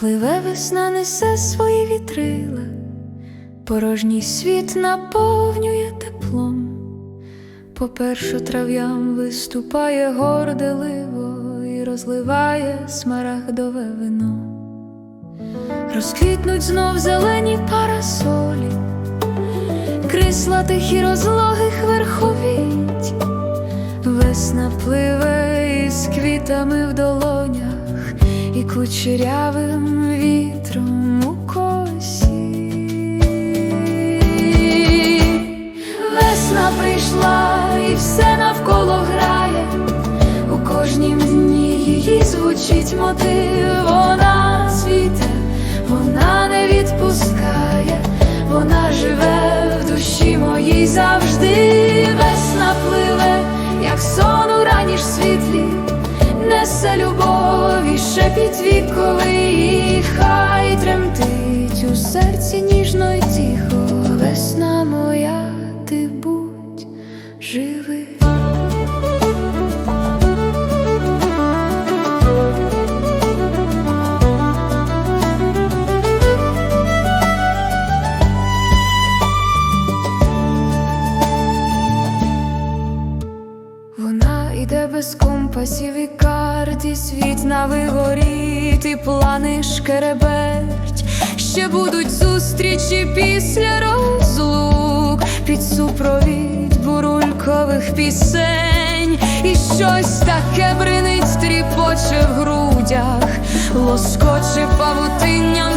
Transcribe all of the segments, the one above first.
Пливе весна, несе свої вітрила, порожній світ наповнює теплом, по першотрав'ям виступає горделиво і розливає смарагдове вино. Розквітнуть знов зелені парасолі, крисла тихі розлогих верховіть, весна пливе із квітами в долонях і кучерявим вітром у косі. Весна прийшла і все навколо грає, у кожнім дні її звучить мотив, вона цвіте, вона не відпускає, вона живе в душі моїй завжди. Весна пливе, як сон у раніш світлі, несе любов шепіт віковий, і хай тремтить у серці ніжно й тихо. Весна моя, іде без компасів і карт, і світ на вигорі, плани шкереберть. Ще будуть зустрічі після розлук, під супровід бурулькових пісень, і щось таке бринить, тріпоче в грудях, лоскоче павутинням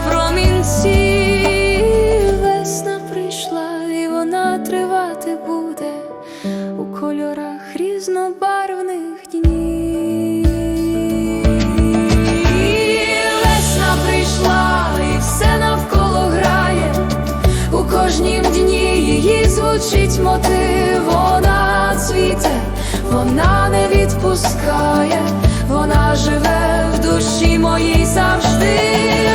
різнобарвних днів. Весна прийшла, і все навколо грає, у кожнім дні її звучить мотив, вона цвіте, вона не відпускає, вона живе в душі моїй завжди.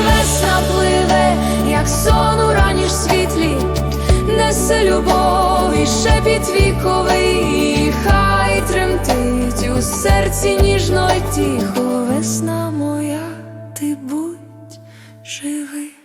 Весна пливе, як сон у раніш світлі несе любов і шепіт віковий, тихо, весна моя, ти будь живий.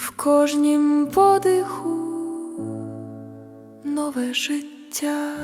В кожнім подиху нове життя.